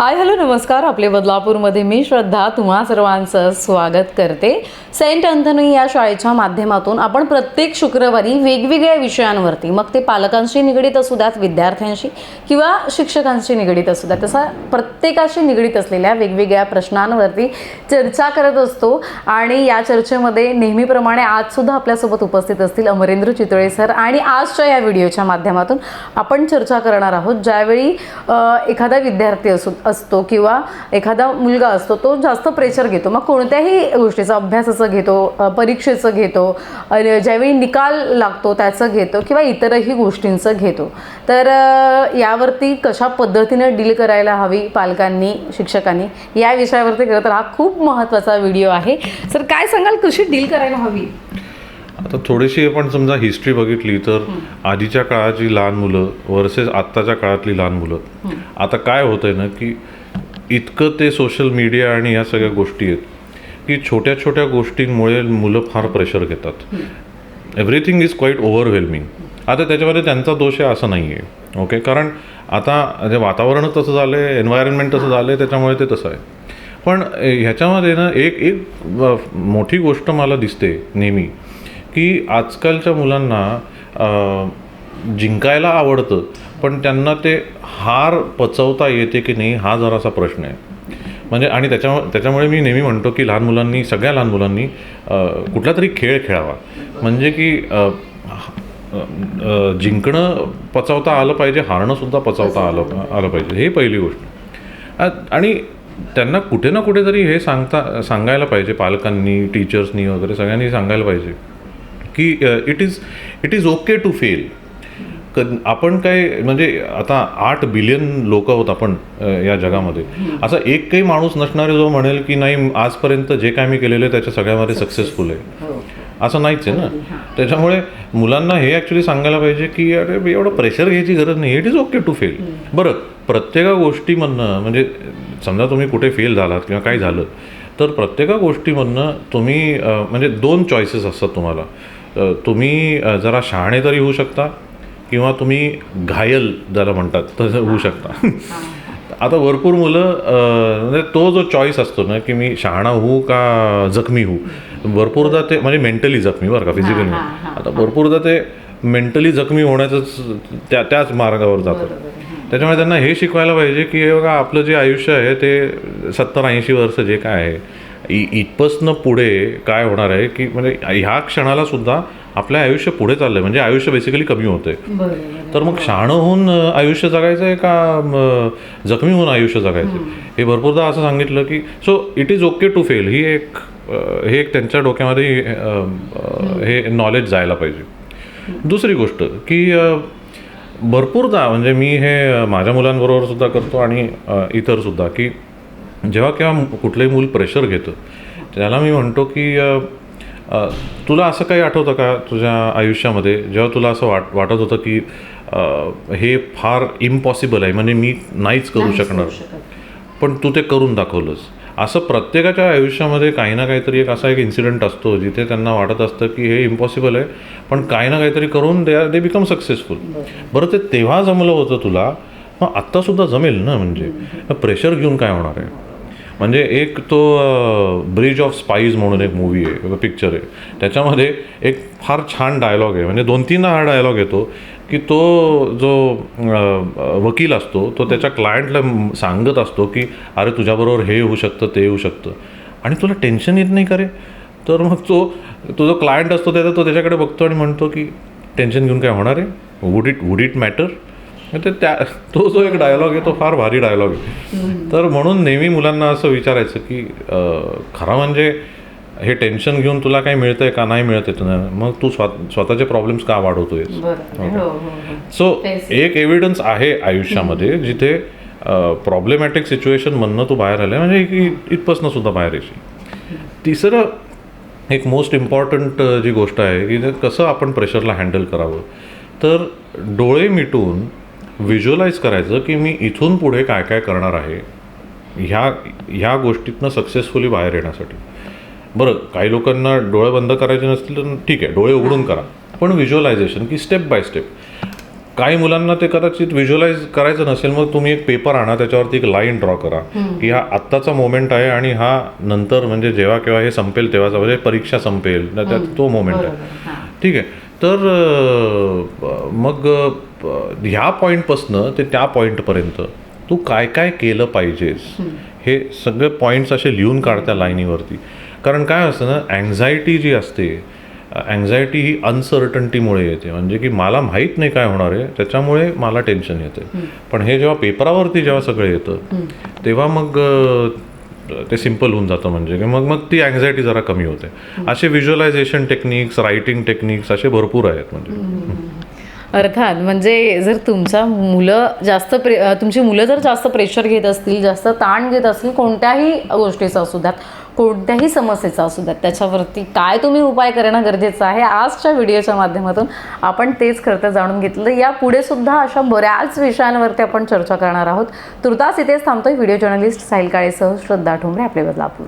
Hi hello नमस्कार. आपले बदलापूरमध्ये मी श्रद्धा. तुम्हा सर्वांचं स्वागत करते. सेंट अँथनी या शाळेच्या माध्यमातून आपण प्रत्येक शुक्रवारी वेगवेगळ्या विषयांवरती मग ते पालकांशी निगडीत असू द्यात विद्यार्थ्यांशी किंवा शिक्षकांशी निगडीत असू द्यात तसा प्रत्येकाशी निगडीत असलेल्या वेगवेगळ्या प्रश्नांवरती चर्चा करत असतो. आणि या चर्चेमध्ये नेहमीप्रमाणे आजसुद्धा आपल्यासोबत उपस्थित असतील अमरेंद्र चितळे सर आणि आजच्या या व्हिडिओच्या माध्यमातून आपण चर्चा करणार आहोत. ज्यावेळी एखादा विद्यार्थी असू असतो किंवा एखादा मुलगा असतो तो जास्त प्रेशर घेतो. मग कोणत्याही गोष्टीचा अभ्यासाचं घेतो परीक्षेचं घेतो ज्यावेळी निकाल लागतो त्याचं घेतो किंवा इतरही गोष्टींचं घेतो. तर यावरती कशा पद्धतीने डील करायला हवी पालकांनी शिक्षकांनी या विषयावरती खरं तर हा खूप महत्त्वाचा व्हिडिओ आहे. सर काय सांगाल? कशी डील करायला हवी? आता थोडीशी आपण समजा हिस्ट्री बघितली तर आधीच्या काळाची लहान मुलं वर्सेस आत्ताच्या काळातली लहान मुलं. आता काय होत आहे ना की इतकं ते सोशल मीडिया आणि या सगळ्या गोष्टी आहेत की छोट्या छोट्या गोष्टींमुळे मुलं फार प्रेशर घेतात. एव्हरीथिंग इज क्वाईट ओव्हरवेल्मिंग आता त्याच्यामध्ये त्यांचा दोष आहे असं नाही आहे ओके कारण आता जे वातावरणच तसं झालं आहे एन्व्हायरमेंट तसं झालं आहे त्याच्यामुळे ते तसं आहे. पण ह्याच्यामध्ये ना एक एक मोठी गोष्ट मला दिसते नेहमी. की आजकालच्या मुलांना जिंकायला आवडतं पण त्यांना ते हार पचवता येते की नाही हा जरासा प्रश्न आहे. म्हणजे आणि त्याच्या त्याच्यामुळे मी नेहमी म्हणतो की लहान मुलांनी सगळ्या लहान मुलांनी कुठला तरी खेळ खेळावा. म्हणजे की जिंकणं पचवता आलं पाहिजे हारणंसुद्धा पचवता आलं आलं पाहिजे. हे पहिली गोष्ट. आणि त्यांना कुठे ना कुठेतरी हे सांगता सांगायला पाहिजे पालकांनी टीचर्सनी वगैरे सगळ्यांनी सांगायला पाहिजे. की it is it is okay to fail आपण काय म्हणजे आता आठ बिलियन लोक आहोत आपण या जगामध्ये. असा एक काही माणूस नसणारे जो म्हणेल की नाही आजपर्यंत जे काय मी केलेलं आहे त्याच्या सगळ्यामध्ये सक्सेसफुल आहे. असं नाहीच आहे ना. त्याच्यामुळे मुलांना हे ॲक्च्युली सांगायला पाहिजे की अरे एवढं प्रेशर घ्यायची गरज नाही. It is okay to fail बरं प्रत्येका गोष्टीमधनं म्हणजे समजा तुम्ही कुठे फेल झालात किंवा काय झालं तर प्रत्येका गोष्टीमधनं तुम्ही म्हणजे दोन चॉईसेस असतात तुम्हाला. तुम्ही जरा शहाणे तरी होऊ शकता किंवा तुम्ही घायल ज्याला म्हणतात तसं होऊ शकता. आता भरपूर मुलं म्हणजे तो जो चॉईस असतो ना की मी शहाणा होऊ का जखमी होऊ भरपूरदा ते म्हणजे मेंटली जखमी बरं का फिजिकली आता भरपूरदा ते मेंटली जखमी होण्याचंच त्या त्याच मार्गावर जातं. त्याच्यामुळे त्यांना हे शिकवायला पाहिजे की हे बघा आपलं जे आयुष्य आहे ते सत्तर ऐंशी वर्ष जे काय आहे इ इथपासनं पुढे काय होणार आहे की म्हणजे ह्या क्षणाला सुद्धा आपलं आयुष्य पुढे चाललंय. म्हणजे आयुष्य बेसिकली कमी होतंय. तर मग शहाणं होऊन आयुष्य जगायचं आहे का जखमी होऊन आयुष्य जगायचं? हे भरपूरदा असं सांगितलं की so it is okay to fail ही एक हे एक त्यांच्या डोक्यामध्ये हे नॉलेज जायला पाहिजे. दुसरी गोष्ट की भरपूरदा म्हणजे मी हे माझ्या मुलांबरोबर सुद्धा करतो आणि अ, इतरसुद्धा की जेव्हा केव्हा कुठलंही मूल प्रेशर घेतं त्याला मी म्हणतो की तुला असं काही आठवतं का तुझ्या आयुष्यामध्ये? जेव्हा तुला असं वाट वाटत होतं की हे फार इम्पॉसिबल आहे म्हणजे मी नाहीच करू शकणार. पण तू ते करून दाखवलंस. असं प्रत्येकाच्या आयुष्यामध्ये काही ना काहीतरी एक असा एक इन्सिडेंट असतो जिथे त्यांना वाटत असतं की हे इम्पॉसिबल आहे पण काही ना काहीतरी करून दे दे बिकम सक्सेसफुल बरं ते तेव्हा जमलं होतं तुला मग आत्तासुद्धा जमेल ना म्हणजे? प्रेशर घेऊन काय होणार आहे? म्हणजे एक तो ब्रिज ऑफ स्पाईज म्हणून एक मूवी आहे पिक्चर आहे. त्याच्यामध्ये एक फार छान डायलॉग आहे. म्हणजे दोन तीन हा डायलॉग येतो की तो जो वकील असतो तो त्याच्या क्लायंटला सांगत असतो की अरे तुझ्याबरोबर हे होऊ शकतं ते होऊ शकतं. आणि तुला टेन्शन येत नाही करे तर मग तो तो जो क्लायंट असतो त्याचा तो त्याच्याकडे बघतो आणि म्हणतो की टेन्शन घेऊन काय होणार आहे? Would it would it matter ते त्या तो जो एक डायलॉग आहे तो फार भारी डायलॉग आहे. तर म्हणून नेहमी मुलांना असं विचारायचं की खरं म्हणजे हे टेन्शन घेऊन तुला काही मिळतंय का? नाही मिळतंय तुला. मग तू स्व स्वतःचे प्रॉब्लेम्स का वाढवतोयस? बरोबर. हो हो हो. सो. एक एव्हिडन्स आहे आयुष्यामध्ये जिथे प्रॉब्लेमॅटिक सिच्युएशनमधनं तू बाहेर आलं म्हणजे इ- इथपासनं सुद्धा बाहेर येशील. तिसरं एक मोस्ट इम्पॉर्टंट जी गोष्ट आहे की कसं आपण प्रेशरला हँडल करावं. तर डोळे मिटून व्हिज्युअलाइज करायचं की मी इथून पुढे काय काय करणार आहे ह्या ह्या गोष्टीतनं सक्सेसफुली बाहेर येण्यासाठी. बरं काही लोकांना डोळे बंद करायचे नसतील तर ठीक आहे डोळे उघडून करा. पण व्हिज्युअलायझेशन की स्टेप बाय स्टेप काही मुलांना ते कदाचित व्हिज्युअलाइज करायचं नसेल मग तुम्ही एक पेपर आणा त्याच्यावरती एक लाईन ड्रॉ करा की हा आत्ताचा मोमेंट आहे आणि हा नंतर म्हणजे जेव्हा केव्हा हे संपेल तेव्हाचा म्हणजे परीक्षा संपेल त्यात तो मोमेंट आहे. ठीक आहे. तर मग ह्या पॉईंटपासनं ते त्या पॉईंटपर्यंत तू काय काय केलं पाहिजेस हे. सगळे पॉईंट्स असे लिहून काढ त्या लाईनीवरती. कारण काय असतं ना अँझायटी जी असते अँझायटी ही अनसर्टन्टीमुळे येते. म्हणजे की मला माहीत नाही काय होणार आहे त्याच्यामुळे मला टेन्शन येते पण हे जेव्हा पेपरावरती जेव्हा सगळं येतं तेव्हा मग ते सिंपल होऊन जातं म्हणजे. मग मग ती अँझायटी जरा कमी होते. असे व्हिज्युअलायझेशन टेक्निक्स रायटिंग टेक्निक्स असे भरपूर आहेत म्हणजे. अर्थात म्हणजे जर तुमचा मुलं जास्त प्रे तुमची मुलं जर जास्त प्रेशर घेत असतील जास्त ताण घेत असतील कोणत्याही गोष्टीचा असू द्यात कोणत्याही समस्येचा असू द्यात त्याच्यावरती काय तुम्ही उपाय करणं गरजेचं आहे आजच्या व्हिडिओच्या माध्यमातून आपण तेच खरं जाणून घेतलं. या पुढे सुद्धा अशा बऱ्याच विषयांवरती आपण चर्चा करणार आहोत. तुर्तास इथेच थांबतोय व्हिडिओ जर्नलिस्ट साहिल काळेसह श्रद्धा ठोंबरे आपले बदलापूर.